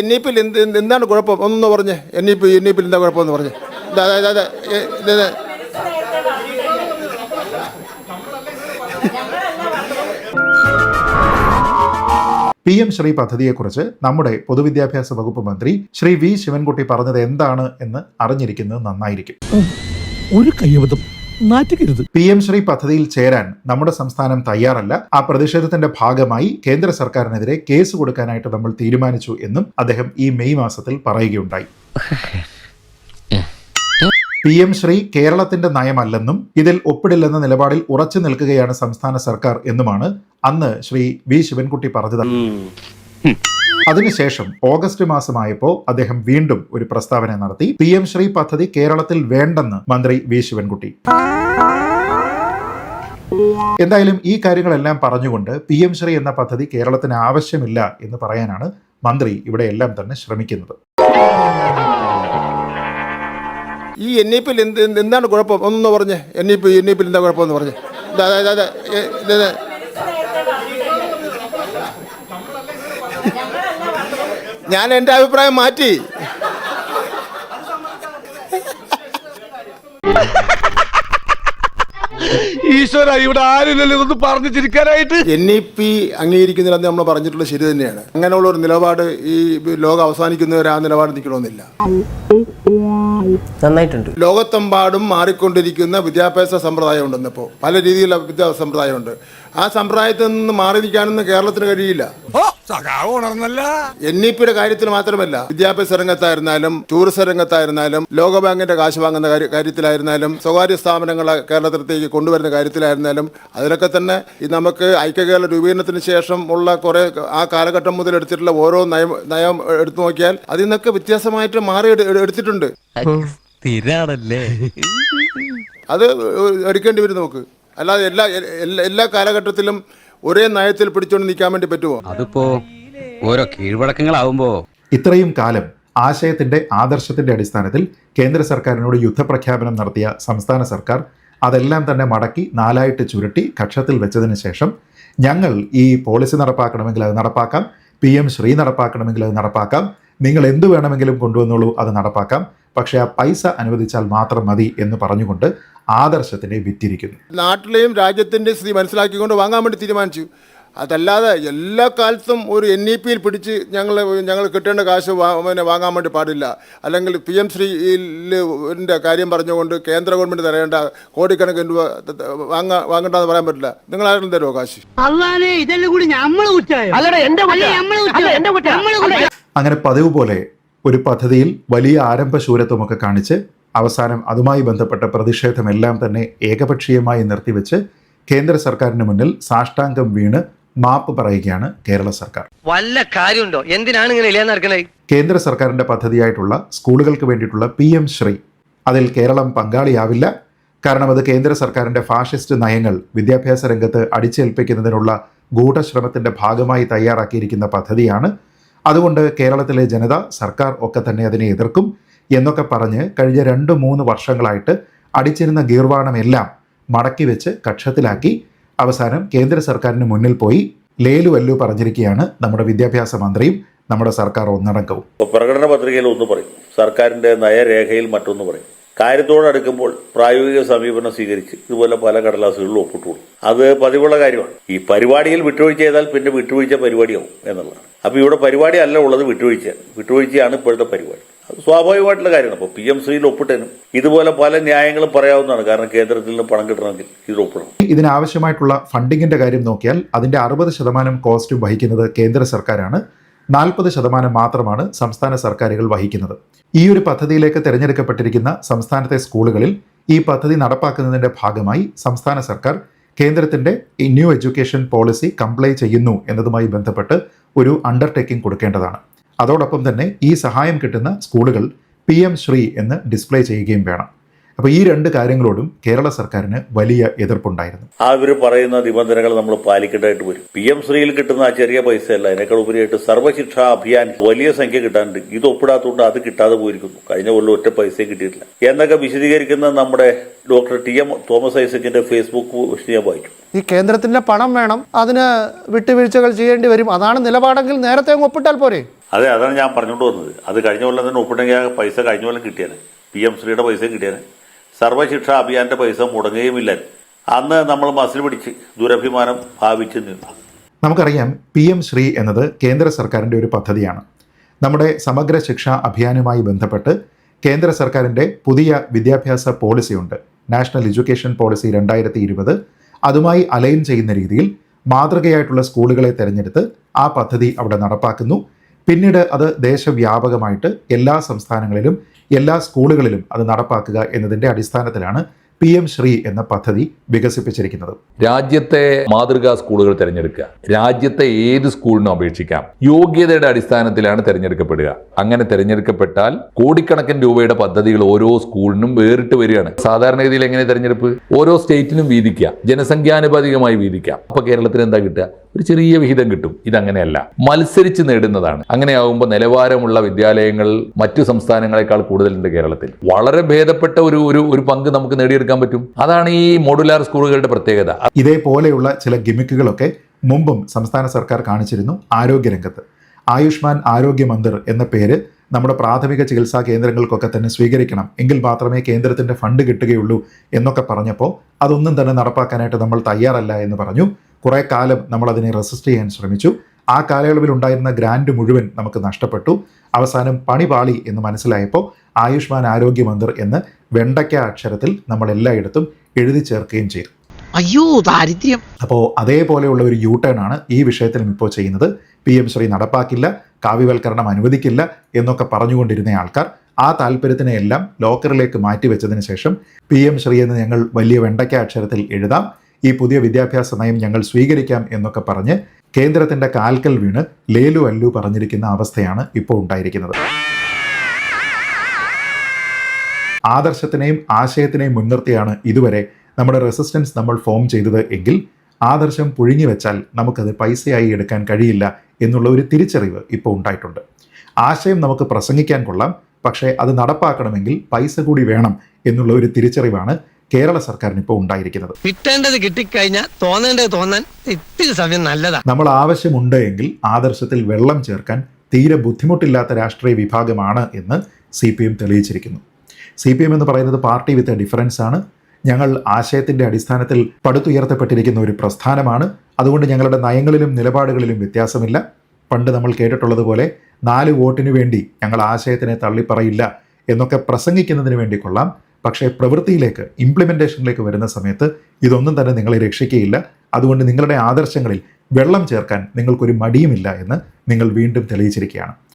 N E പിയിൽ എന്ത് എന്ത് എന്താണ് കുഴപ്പം? ഒന്നൊന്ന് പറഞ്ഞ്. N E P N E പിയിൽ എന്താ കുഴപ്പമെന്ന് പറഞ്ഞ്. പി എം ശ്രീ പദ്ധതിയെക്കുറിച്ച് നമ്മുടെ പൊതുവിദ്യാഭ്യാസ വകുപ്പ് മന്ത്രി ശ്രീ വി ശിവൻകുട്ടി പറഞ്ഞത് എന്താണ് എന്ന് അറിഞ്ഞിരിക്കുന്നത് നന്നായിരിക്കും. ഒരു കയ്യബദ്ധം നാറ്റുകരുത് പി എം ശ്രീ പദ്ധതിയിൽ ചേരാൻ നമ്മുടെ സംസ്ഥാനം തയ്യാറല്ല. ആ പ്രതിഷേധത്തിന്റെ ഭാഗമായി കേന്ദ്ര സർക്കാരിനെതിരെ കേസ് കൊടുക്കാനായിട്ട് നമ്മൾ തീരുമാനിച്ചു എന്നും അദ്ദേഹം ഈ മെയ് മാസത്തിൽ പറയുകയുണ്ടായി. പി എം ശ്രീ കേരളത്തിന്റെ നയമല്ലെന്നും ഇതിൽ ഒപ്പിടില്ലെന്ന നിലപാടിൽ ഉറച്ചു നിൽക്കുകയാണ് സംസ്ഥാന സർക്കാർ എന്നുമാണ് അന്ന് ശ്രീ വി ശിവൻകുട്ടി പറഞ്ഞത്. അതിനുശേഷം ഓഗസ്റ്റ് മാസമായപ്പോൾ അദ്ദേഹം വീണ്ടും ഒരു പ്രസ്താവന നടത്തി. പി എം ശ്രീ പദ്ധതി കേരളത്തിൽ വേണ്ടെന്ന് മന്ത്രി വി. ശിവൻകുട്ടി. എന്തായാലും ഈ കാര്യങ്ങളെല്ലാം പറഞ്ഞുകൊണ്ട് പി എം ശ്രീ എന്ന പദ്ധതി കേരളത്തിന് ആവശ്യമില്ല എന്ന് പറയാനാണ് മന്ത്രി ഇവിടെ എല്ലാം തന്നെ ശ്രമിക്കുന്നത്. ഈ എൻ ഇ പിയിൽ എന്ത് എന്ത് എന്താണ് കുഴപ്പം? ഒന്നു പറഞ്ഞേ. N E P N E പിയിൽ എന്താ കുഴപ്പമെന്ന് പറഞ്ഞ്. ഞാൻ എന്റെ അഭിപ്രായം മാറ്റി. ഈശ്വര ഇവിടെ ആരില്ലല്ലോ ഇതൊന്ന് പറഞ്ഞു ചിരിക്കാനായിട്ട്? എൻ ഇ പി അംഗീകരിക്കുന്നില്ലെന്ന് നമ്മൾ പറഞ്ഞിട്ടുള്ളത് ശരി തന്നെയാണ്. അങ്ങനെയുള്ള ഒരു നിലപാട് ഈ ലോകം അവസാനിക്കുന്നവരെ ആ നിലപാട് നിൽക്കണമെന്നില്ല. നന്നായിട്ടുണ്ട്. ലോകത്തെമ്പാടും മാറിക്കൊണ്ടിരിക്കുന്ന വിദ്യാഭ്യാസ സമ്പ്രദായം ഉണ്ടെന്ന് ഇപ്പോൾ പല രീതിയിലുള്ള വിദ്യാഭ്യാസ സമ്പ്രദായമുണ്ട്. ആ സമ്പ്രദായത്തിൽ നിന്ന് മാറി നിൽക്കാനൊന്നും കേരളത്തിന് കഴിയില്ല. എൻ ഇ പിയുടെ കാര്യത്തിൽ മാത്രമല്ല വിദ്യാഭ്യാസ രംഗത്തായിരുന്നാലും ടൂറിസം രംഗത്തായിരുന്നാലും ലോകബാങ്കിന്റെ കാശ് വാങ്ങുന്ന കാര്യത്തിലായിരുന്നാലും സ്വകാര്യ സ്ഥാപനങ്ങളെ കേരളത്തിലേക്ക് കൊണ്ടുവരുന്ന കാര്യത്തിലായിരുന്നാലും അതിലൊക്കെ തന്നെ ഈ നമുക്ക് ഐക്യകേരള രൂപീകരണത്തിന് ശേഷം ഉള്ള കുറേ ആ കാലഘട്ടം മുതൽ എടുത്തിട്ടുള്ള ഓരോ നയം നയം എടുത്തു നോക്കിയാൽ അതിൽ നിന്നൊക്കെ വ്യത്യാസമായിട്ട് മാറി എടുത്തിട്ടുണ്ട്. സ്ഥിരാണല്ലേ? അത് എടുക്കേണ്ടി വരും നമുക്ക്. അല്ലാതെ എല്ലാ എല്ലാ- എല്ലാ കാലഘട്ടത്തിലും ഒരേ നയത്തിൽ പിടിച്ചുകൊണ്ട് നിൽക്കാൻ വേണ്ടി പറ്റുമോ? അതിപ്പോ ഓരോ കീഴ്വഴക്കങ്ങളാവുമ്പോ. ഇത്രയും കാലം ആശയത്തിന്റെ ആദർശത്തിന്റെ അടിസ്ഥാനത്തിൽ കേന്ദ്ര സർക്കാരിനോട് യുദ്ധപ്രഖ്യാപനം നടത്തിയ സംസ്ഥാന സർക്കാർ അതെല്ലാം തന്നെ മടക്കി നാലായിട്ട് ചുരുട്ടി കക്ഷത്തിൽ വെച്ചതിന് ശേഷം ഞങ്ങൾ ഈ പോളിസി നടപ്പാക്കണമെങ്കിൽ അത് നടപ്പാക്കാം. പി എം ശ്രീ നടപ്പാക്കണമെങ്കിൽ അത് നടപ്പാക്കാം. നിങ്ങൾ എന്ത് വേണമെങ്കിലും കൊണ്ടുവന്നോളൂ അത് നടപ്പാക്കാം. പക്ഷേ ആ പൈസ അനുവദിച്ചാൽ മാത്രം മതി എന്ന് പറഞ്ഞുകൊണ്ട് ആദർശത്തിനെ വിറ്റിരിക്കുന്നു. നാട്ടിലെയും രാജ്യത്തിന്റെ സ്ഥിതി മനസ്സിലാക്കിക്കൊണ്ട് വാങ്ങാൻ വേണ്ടി തീരുമാനിച്ചു. അതല്ലാതെ എല്ലാ കാലത്തും ഒരു എൻ ഇ പിയിൽ പിടിച്ച് ഞങ്ങൾ ഞങ്ങൾ കിട്ടേണ്ട കാശ് പിന്നെ വാങ്ങാൻ വേണ്ടി പാടില്ല. അല്ലെങ്കിൽ പി എം ശ്രീന്റെ കാര്യം പറഞ്ഞുകൊണ്ട് കേന്ദ്ര ഗവൺമെന്റ് തരേണ്ട കോടിക്കണക്കിന് രൂപ വാങ്ങ വാങ്ങണ്ടെന്ന് പറയാൻ പറ്റില്ല. നിങ്ങൾ ആരും തരുമോ കാശ്? അങ്ങനെ പതിവ് പോലെ ഒരു പദ്ധതിയിൽ വലിയ ആരംഭശൂരത്വമൊക്കെ കാണിച്ച് അവസാനം അതുമായി ബന്ധപ്പെട്ട പ്രതിഷേധമെല്ലാം തന്നെ ഏകപക്ഷീയമായി നിർത്തിവെച്ച് കേന്ദ്ര സർക്കാരിന് മുന്നിൽ സാഷ്ടാംഗം വീണ് മാപ്പ് പറയുകയാണ് കേരള സർക്കാർ. വല്ല കാര്യമുണ്ടോ? എന്തിനാണ് ഇങ്ങനെ ഇല്ലാന്ന് നടക്കണേ? കേന്ദ്ര സർക്കാരിന്റെ പദ്ധതിയായിട്ടുള്ള സ്കൂളുകൾക്ക് വേണ്ടിയിട്ടുള്ള പി എം ശ്രീ. അതിൽ കേരളം പങ്കാളിയാവില്ല. കാരണം അത് കേന്ദ്ര സർക്കാരിന്റെ ഫാഷിസ്റ്റ് നയങ്ങൾ വിദ്യാഭ്യാസ രംഗത്ത് അടിച്ചേൽപ്പിക്കുന്നതിനുള്ള ഗൂഢശ്രമത്തിന്റെ ഭാഗമായി തയ്യാറാക്കിയിരിക്കുന്ന പദ്ധതിയാണ്. അതുകൊണ്ട് കേരളത്തിലെ ജനത സർക്കാർ ഒക്കെ തന്നെ അതിനെ എതിർക്കും എന്നൊക്കെ പറഞ്ഞ് കഴിഞ്ഞ രണ്ട് മൂന്ന് വർഷങ്ങളായിട്ട് അടിച്ചിരുന്ന ഗീർവാണമെല്ലാം മടക്കി വെച്ച് കക്ഷത്തിലാക്കി അവസാനം കേന്ദ്ര സർക്കാരിന് മുന്നിൽ പോയി ലേലു വല്ലു പറഞ്ഞിരിക്കുകയാണ് നമ്മുടെ വിദ്യാഭ്യാസ മന്ത്രിയും നമ്മുടെ സർക്കാർ ഒന്നടങ്കവും പ്രകടന പത്രികയിൽ ഒന്ന് പറയും. സർക്കാരിന്റെ നയരേഖയിൽ മറ്റൊന്ന് പറയും. കാര്യത്തോടടുക്കുമ്പോൾ പ്രായോഗിക സമീപനം സ്വീകരിച്ച് ഇതുപോലെ പല കടലാസുകളിലും ഒപ്പിട്ടുള്ളൂ അത് പതിവുള്ള കാര്യമാണ്. ഈ പരിപാടിയിൽ വിട്ടുവീഴ്ച ചെയ്താൽ പിന്നെ വിട്ടുവീഴ്ച പരിപാടിയാവും എന്നുള്ളതാണ്. അപ്പോൾ ഇവിടെ പരിപാടി അല്ല ഉള്ളത് വിട്ടുവീഴ്ചയാണ്. വിട്ടുവീഴ്ചയാണ് ഇപ്പോഴത്തെ പരിപാടി. സ്വാഭാവികമായിട്ടുള്ള കാര്യമാണ്. അപ്പോൾ പി എം ശ്രീയിൽ ഒപ്പിട്ടേനും ഇതുപോലെ പല ന്യായങ്ങളും പറയാവുന്നതാണ്. കാരണം കേന്ദ്രത്തിൽ നിന്ന് പണം കിട്ടണമെങ്കിൽ ഇത് ഒപ്പിടണം. ഇതിനാവശ്യമായിട്ടുള്ള ഫണ്ടിങ്ങിന്റെ കാര്യം നോക്കിയാൽ അതിന്റെ അറുപത് ശതമാനം കോസ്റ്റ് വഹിക്കുന്നത് കേന്ദ്ര സർക്കാരാണ്. നാൽപ്പത് ശതമാനം മാത്രമാണ് സംസ്ഥാന സർക്കാരുകൾ വഹിക്കുന്നത്. ഈ ഒരു പദ്ധതിയിലേക്ക് തിരഞ്ഞെടുക്കപ്പെട്ടിരിക്കുന്ന സംസ്ഥാനത്തെ സ്കൂളുകളിൽ ഈ പദ്ധതി നടപ്പാക്കുന്നതിന്റെ ഭാഗമായി സംസ്ഥാന സർക്കാർ കേന്ദ്രത്തിന്റെ ന്യൂ എഡ്യൂക്കേഷൻ പോളിസി കംപ്ലൈ ചെയ്യുന്നു എന്നതുമായി ബന്ധപ്പെട്ട് ഒരു അണ്ടർടേക്കിംഗ് കൊടുക്കേണ്ടതാണ്. അതോടൊപ്പം തന്നെ ഈ സഹായം കിട്ടുന്ന സ്കൂളുകൾ പി എം ശ്രീ എന്ന് ഡിസ്പ്ലേ ചെയ്യുകയും വേണം. അപ്പോൾ ഈ രണ്ട് കാര്യങ്ങളോടും കേരള സർക്കാരിന് വലിയ എതിർപ്പുണ്ടായിരുന്നു. ആ ഇവർ പറയുന്ന നിബന്ധനകൾ നമ്മൾ പാലിക്കേണ്ടതായിട്ട് വരും. പി എം ശ്രീയിൽ കിട്ടുന്ന ആ ചെറിയ പൈസ അല്ല അതിനേക്കാൾ ഉപരിയായിട്ട് സർവശിക്ഷാ അഭിയാൻ വലിയ സംഖ്യ കിട്ടാനുണ്ട് ഇത് ഒപ്പിടാത്തതുകൊണ്ട് അത് കിട്ടാതെ പോയിരിക്കുന്നു. കഴിഞ്ഞ കൊല്ലം ഒറ്റ പൈസയും കിട്ടിയിട്ടില്ല. എന്നൊക്കെ വിശദീകരിക്കുന്ന നമ്മുടെ ഡോക്ടർ ടി എം തോമസ് ഐസക്കിന്റെ ഫേസ്ബുക്ക് പോസ്റ്റ് ഞാൻ വായിച്ചു. ഈ കേന്ദ്രത്തിന്റെ പണം വേണം അതിന് വിട്ടുവീഴ്ചകൾ ചെയ്യേണ്ടി വരും. അതാണ് നിലപാടെങ്കിൽ നേരത്തെ ഒപ്പിട്ടാൽ പോരെ? അതെ അതാണ് ഞാൻ പറഞ്ഞുകൊണ്ട് വന്നത്. അത് കഴിഞ്ഞ കൊല്ലം തന്നെ ഒപ്പിട്ടെങ്കിൽ ആ പൈസ കഴിഞ്ഞ കൊല്ലം കിട്ടിയാണ് പി എം ശ്രീയുടെ പൈസ കിട്ടിയാണ് സർവശിക്ഷ അഭിയാന്റെ പൈസ മുടങ്ങുകയുമില്ല. അന്ന് നമ്മൾ മസിൽ പിടിച്ച് ദുരഭിമാനം ഭാവിച്ചു നിന്നു. നമുക്കറിയാം പി എം ശ്രീ എന്നത് കേന്ദ്ര സർക്കാരിന്റെ ഒരു പദ്ധതിയാണ്. നമ്മുടെ സമഗ്ര ശിക്ഷാ അഭിയാനുമായി ബന്ധപ്പെട്ട് കേന്ദ്ര സർക്കാരിന്റെ പുതിയ വിദ്യാഭ്യാസ പോളിസിയുണ്ട്. നാഷണൽ എഡ്യൂക്കേഷൻ പോളിസി രണ്ടായിരത്തി ഇരുപത് അതുമായി അലൈൻ ചെയ്യുന്ന രീതിയിൽ മാതൃകയായിട്ടുള്ള സ്കൂളുകളെ തിരഞ്ഞെടുത്ത് ആ പദ്ധതി അവിടെ നടപ്പാക്കുന്നു. പിന്നീട് അത് ദേശവ്യാപകമായിട്ട് എല്ലാ സംസ്ഥാനങ്ങളിലും എല്ലാ സ്കൂളുകളിലും അത് നടപ്പാക്കുക എന്നതിന്റെ അടിസ്ഥാനത്തിലാണ് പി എം ശ്രീ എന്ന പദ്ധതി വികസിപ്പിച്ചിരിക്കുന്നത്. രാജ്യത്തെ മാതൃകാ സ്കൂളുകൾ തിരഞ്ഞെടുക്കുക. രാജ്യത്തെ ഏത് സ്കൂളിനും അപേക്ഷിക്കാം. യോഗ്യതയുടെ അടിസ്ഥാനത്തിലാണ് തിരഞ്ഞെടുക്കപ്പെടുക. അങ്ങനെ തിരഞ്ഞെടുക്കപ്പെട്ടാൽ കോടിക്കണക്കിന് രൂപയുടെ പദ്ധതികൾ ഓരോ സ്കൂളിനും വേറിട്ട് വരികയാണ്. സാധാരണഗതിയിൽ എങ്ങനെ തിരഞ്ഞെടുപ്പ്? ഓരോ സ്റ്റേറ്റിനും വീതിക്കുക. ജനസംഖ്യാനുപാതികമായി വീതിക്കാം. അപ്പൊ കേരളത്തിന് എന്താ കിട്ടുക? ഒരു ചെറിയ വിഹിതം കിട്ടും. ഇതങ്ങനെയല്ല. മത്സരിച്ച് നേടുന്നതാണ്. അങ്ങനെയാവുമ്പോൾ നിലവാരമുള്ള വിദ്യാലയങ്ങൾ മറ്റു സംസ്ഥാനങ്ങളെക്കാൾ കൂടുതലുണ്ട് കേരളത്തിൽ. വളരെ ഭേദപ്പെട്ട ഒരു ഒരു പങ്ക് നമുക്ക് നേടിയെടുക്കാൻ പറ്റും? അതാണ് ഈ മോഡുലാർ സ്കൂളുകളുടെ പ്രത്യേകത. ഇതേപോലെയുള്ള ചില ഗിമിക്കുകളൊക്കെ മുമ്പും സംസ്ഥാന സർക്കാർ കാണിച്ചിരുന്നു ആരോഗ്യരംഗത്ത്. ആയുഷ്മാൻ ആരോഗ്യ മന്ദിർ എന്ന പേര് നമ്മുടെ പ്രാഥമിക ചികിത്സാ കേന്ദ്രങ്ങൾക്കൊക്കെ തന്നെ സ്വീകരിക്കണം. എങ്കിൽ മാത്രമേ കേന്ദ്രത്തിന്റെ ഫണ്ട് കിട്ടുകയുള്ളൂ എന്നൊക്കെ പറഞ്ഞപ്പോൾ അതൊന്നും തന്നെ നടപ്പാക്കാനായിട്ട് നമ്മൾ തയ്യാറല്ല എന്ന് പറഞ്ഞു. കുറേ കാലം നമ്മൾ അതിനെ റെസിസ്റ്റ് ചെയ്യാൻ ശ്രമിച്ചു. ആ കാലയളവിൽ ഉണ്ടായിരുന്ന ഗ്രാൻഡ് മുഴുവൻ നമുക്ക് നഷ്ടപ്പെട്ടു. അവസാനം പണിപാളി എന്ന് മനസ്സിലായപ്പോൾ ആയുഷ്മാൻ ആരോഗ്യ മന്ദിർ എന്ന് വെണ്ടയ്ക്ക അക്ഷരത്തിൽ നമ്മൾ എല്ലായിടത്തും എഴുതി ചേർക്കുകയും ചെയ്തു. അയ്യോ ദാരിദ്ര്യം. അപ്പോൾ അതേപോലെയുള്ള ഒരു യൂ ടേൺ ആണ് ഈ വിഷയത്തിലും ഇപ്പോൾ ചെയ്യുന്നത്. പി എം ശ്രീ നടപ്പാക്കില്ല കാവ്യവൽക്കരണം അനുവദിക്കില്ല എന്നൊക്കെ പറഞ്ഞുകൊണ്ടിരുന്ന ആൾക്കാർ ആ താല്പര്യത്തിനെ എല്ലാം ലോക്കറിലേക്ക് മാറ്റിവെച്ചതിന് ശേഷം പി എം ശ്രീ എന്ന് ഞങ്ങൾ വലിയ വെണ്ടയ്ക്ക അക്ഷരത്തിൽ എഴുതാം. ഈ പുതിയ വിദ്യാഭ്യാസ നയം ഞങ്ങൾ സ്വീകരിക്കാം എന്നൊക്കെ പറഞ്ഞ് കേന്ദ്രത്തിന്റെ കാൽക്കൽ വീണ് ലേലു അല്ലു പറഞ്ഞിരിക്കുന്ന അവസ്ഥയാണ് ഇപ്പോൾ ഉണ്ടായിരിക്കുന്നത്. ആദർശത്തിനെയും ആശയത്തിനെയും മുൻനിർത്തിയാണ് ഇതുവരെ നമ്മുടെ റെസിസ്റ്റൻസ് നമ്മൾ ഫോം ചെയ്തത് എങ്കിൽ ആദർശം പുഴുങ്ങി വെച്ചാൽ നമുക്കത് പൈസയായി എടുക്കാൻ കഴിയില്ല എന്നുള്ള ഒരു തിരിച്ചറിവ് ഇപ്പോൾ ഉണ്ടായിട്ടുണ്ട്. ആശയം നമുക്ക് പ്രസംഗിക്കാൻ കൊള്ളാം പക്ഷേ അത് നടപ്പാക്കണമെങ്കിൽ പൈസ കൂടി വേണം എന്നുള്ള ഒരു തിരിച്ചറിവാണ് കേരള സർക്കാരിന് ഇപ്പോൾ ഉണ്ടായിരിക്കുന്നത്. കിട്ടേണ്ടത് കിട്ടിക്കഴിഞ്ഞാൽ തോന്നേണ്ടത് തോന്നാൻ ഇത്തിരി സമയം നല്ലതാ. നമ്മൾ ആവശ്യമുണ്ട് എങ്കിൽ ആദർശത്തിൽ വെള്ളം ചേർക്കാൻ തീരെ ബുദ്ധിമുട്ടില്ലാത്ത രാഷ്ട്രീയ വിഭാഗമാണ് എന്ന് സി പി എം തെളിയിച്ചിരിക്കുന്നു. സി പി എം എന്ന് പറയുന്നത് പാർട്ടി വിത്ത് എ ഡിഫറൻസ് ആണ്. ഞങ്ങൾ ആശയത്തിന്റെ അടിസ്ഥാനത്തിൽ പടുത്തുയർത്തപ്പെട്ടിരിക്കുന്ന ഒരു പ്രസ്ഥാനമാണ്. അതുകൊണ്ട് ഞങ്ങളുടെ നയങ്ങളിലും നിലപാടുകളിലും വ്യത്യാസമില്ല. പണ്ട് നമ്മൾ കേട്ടിട്ടുള്ളതുപോലെ നാല് വോട്ടിനു വേണ്ടി ഞങ്ങൾ ആശയത്തിനെ തള്ളിപ്പറയില്ല എന്നൊക്കെ പ്രസംഗിക്കുന്നതിന് വേണ്ടി കൊള്ളാം. പക്ഷേ പ്രവൃത്തിയിലേക്ക് ഇംപ്ലിമെന്റേഷനിലേക്ക് വരുന്ന സമയത്ത് ഇതൊന്നും തന്നെ നിങ്ങളെ രക്ഷിക്കുകയില്ല. അതുകൊണ്ട് നിങ്ങളുടെ ആദർശങ്ങളിൽ വെള്ളം ചേർക്കാൻ നിങ്ങൾക്കൊരു മടിയുമില്ല എന്ന് നിങ്ങൾ വീണ്ടും തെളിയിച്ചിരിക്കുകയാണ്.